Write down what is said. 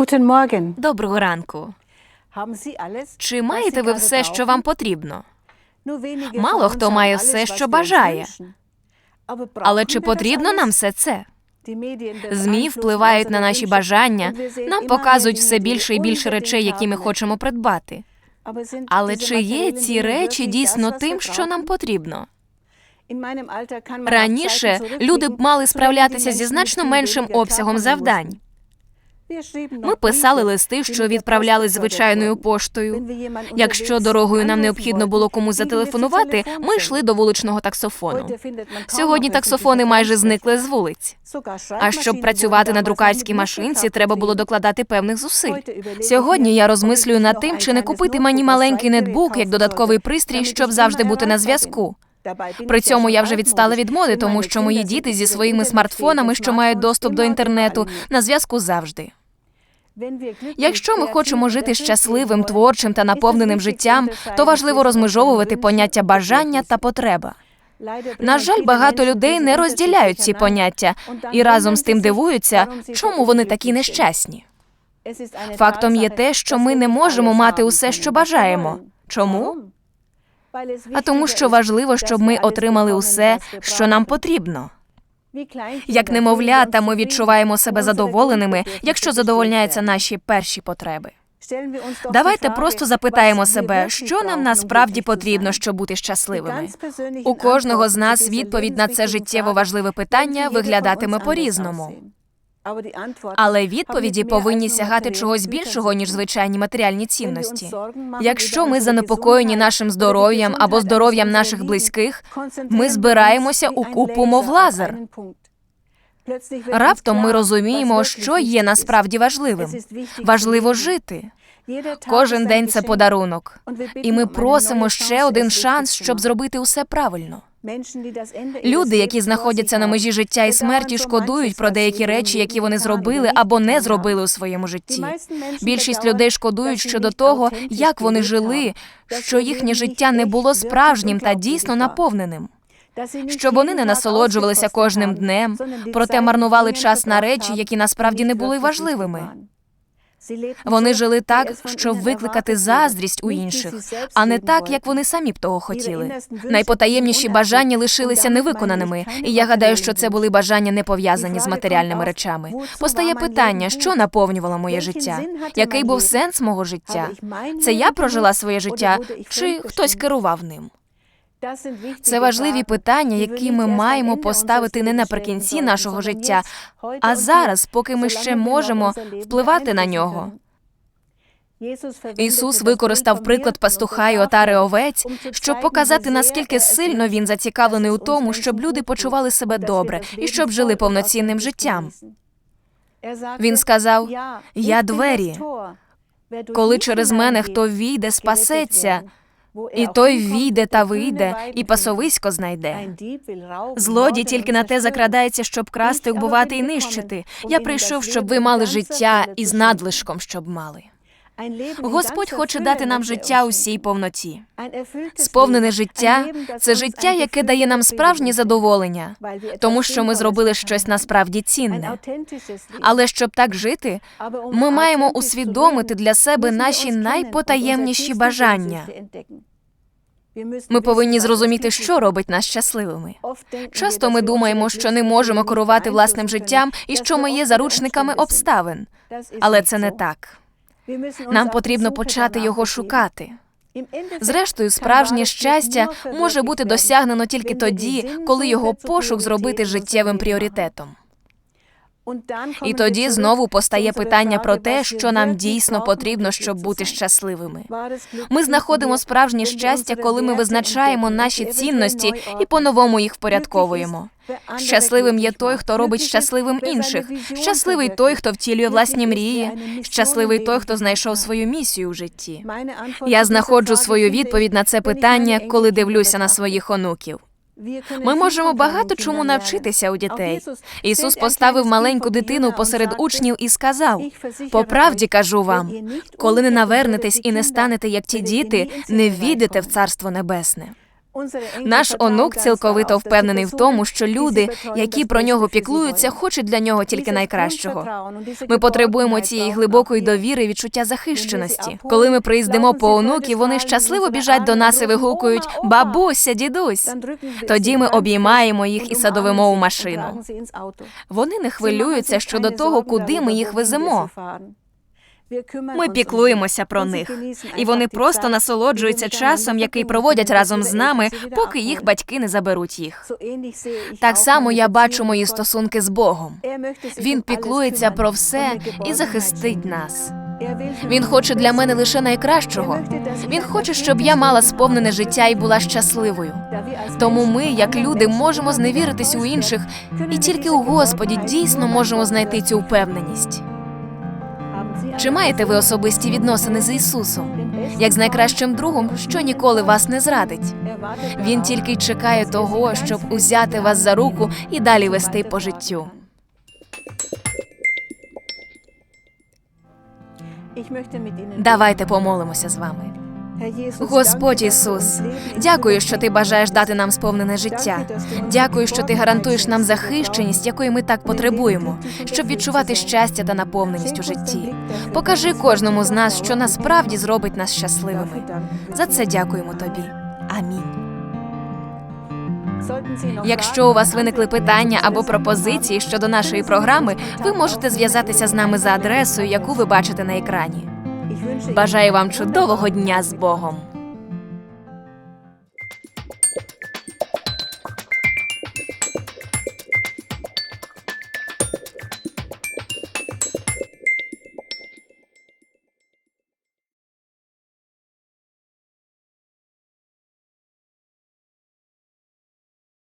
Guten Morgen. Доброго ранку. Чи маєте ви все, що вам потрібно? Мало хто має все, що бажає. Але чи потрібно нам все це? ЗМІ впливають на наші бажання, нам показують все більше і більше речей, які ми хочемо придбати. Але чи є ці речі дійсно тим, що нам потрібно? Раніше люди б мали справлятися зі значно меншим обсягом завдань. Ми писали листи, що відправляли звичайною поштою. Якщо дорогою нам необхідно було zu зателефонувати, ми йшли до вуличного таксофону. Сьогодні таксофони майже зникли з вулиць. А щоб працювати на друкарській машинці, треба було докладати певних зусиль. Сьогодні я розмислюю над тим, чи не купити мені маленький нетбук як додатковий пристрій, щоб завжди бути на зв'язку. При цьому я вже відстала від моди, тому що мої діти зі своїми смартфонами, що мають доступ до інтернету, на зв'язку завжди. Якщо ми хочемо жити щасливим, творчим та наповненим життям, то важливо розмежовувати поняття бажання та потреба. На жаль, багато людей не розділяють ці поняття і разом з тим дивуються, чому вони такі нещасні. Фактом є те, що ми не можемо мати усе, що бажаємо. Чому? А тому, що важливо, щоб ми отримали усе, що нам потрібно. Як немовлята, ми відчуваємо себе задоволеними, якщо задовольняються наші перші потреби. Давайте просто запитаємо себе, що нам um насправді потрібно, щоб бути щасливими. У кожного з нас відповідь на це життєво важливе питання виглядатиме uns anders Але відповіді повинні сягати чогось більшого, ніж звичайні матеріальні цінності. Якщо ми занепокоєні нашим здоров'ям або здоров'ям наших близьких, ми збираємося у купу, мов лазер. Раптом ми розуміємо, що є насправді важливим. Важливо жити. Кожен день це подарунок. І ми um просимо ще один шанс, щоб зробити усе правильно. Люди, які знаходяться на межі життя і смерті, шкодують про деякі речі, які вони зробили або не зробили у своєму житті. Більшість людей шкодують щодо того, як вони жили, що їхнє життя не було справжнім та дійсно наповненим. Щоб вони не насолоджувалися кожним днем, проте марнували час на речі, які насправді не були важливими. Вони жили так, щоб викликати заздрість у інших, а не так, як вони самі б того хотіли. Найпотаємніші бажання лишилися невиконаними, і я гадаю, що це були бажання не пов'язані з матеріальними речами. Постає питання, що наповнювало моє життя? Який був сенс мого життя? Це я прожила своє життя, чи хтось керував ним? Це важливі питання, які ми маємо поставити не наприкінці нашого життя, а зараз, поки ми ще можемо впливати на нього. Ісус використав приклад пастуха й отари овець, щоб показати, наскільки сильно він зацікавлений у тому, щоб люди почували себе добре і щоб жили повноцінним життям. Він сказав: «Я двері. Коли через мене хто війде, спасеться, і той війде та вийде, і пасовисько знайде. Злодій тільки на те закрадається, щоб красти, вбивати і нищити. Я прийшов, щоб ви мали життя і з надлишком, щоб мали. Господь хоче дати нам життя усій повноті. Сповнене життя це життя, яке дає нам справжнє задоволення, тому що ми зробили щось насправді цінне. Але щоб так жити, ми маємо усвідомити для себе наші найпотаємніші бажання. Ми повинні зрозуміти, що робить нас щасливими. Часто ми думаємо, що не можемо керувати власним життям і що ми є заручниками обставин. Але це не так. Нам потрібно почати його шукати. Зрештою, справжнє щастя може бути досягнено тільки тоді, коли його пошук зробити життєвим пріоритетом. І тоді знову постає питання про те, що нам дійсно потрібно, щоб бути щасливими. Ми знаходимо справжнє щастя, коли ми визначаємо наші цінності і по-новому їх впорядковуємо. Щасливим є той, хто робить щасливим інших. Щасливий той, хто втілює власні мрії. Щасливий той, хто знайшов свою місію у житті. Я знаходжу свою відповідь на це питання, коли дивлюся на своїх онуків. Ми можемо багато чому навчитися у дітей. Ісус поставив маленьку дитину посеред учнів і сказав: по правді кажу вам, коли не навернетесь і не станете як ті діти, не війдете в царство небесне. Наш онук цілковито впевнений в тому, що люди, які про нього піклуються, хочуть для нього тільки найкращого. Ми потребуємо цієї глибокої довіри, відчуття захищеності. Коли ми приїздимо по онуків, вони щасливо біжать до нас і вигукують бабуся, дідусь. Тоді ми обіймаємо їх і садовимо у машину. Вони не хвилюються щодо того, куди ми їх веземо. Ми піклуємося про них, і вони просто насолоджуються часом, який проводять разом з нами, поки їх батьки не заберуть їх. Так само я бачу мої стосунки з Богом. Він піклується про все і захистить нас. Він хоче для мене лише найкращого. Він хоче, щоб я мала сповнене життя і була щасливою. Тому ми, як люди, можемо зневіритись у інших, і тільки у Господі дійсно можемо знайти цю впевненість. Чи маєте ви особисті відносини з Ісусом, як з найкращим другом, що ніколи вас не зрадить? Він тільки чекає того, щоб узяти вас за руку і далі вести по життю. Давайте помолимося з вами. Господь Ісус, дякую, що ти бажаєш дати нам сповнене життя. Дякую, що ти гарантуєш нам захищеність, якої ми так потребуємо, щоб відчувати щастя та наповненість у житті. Покажи кожному з нас, що насправді зробить нас щасливими. За це дякуємо тобі. Амінь. Якщо у вас виникли питання або пропозиції щодо нашої програми, ви можете зв'язатися з нами за адресою, яку ви бачите на екрані. Бажаю вам чудового дня з Богом.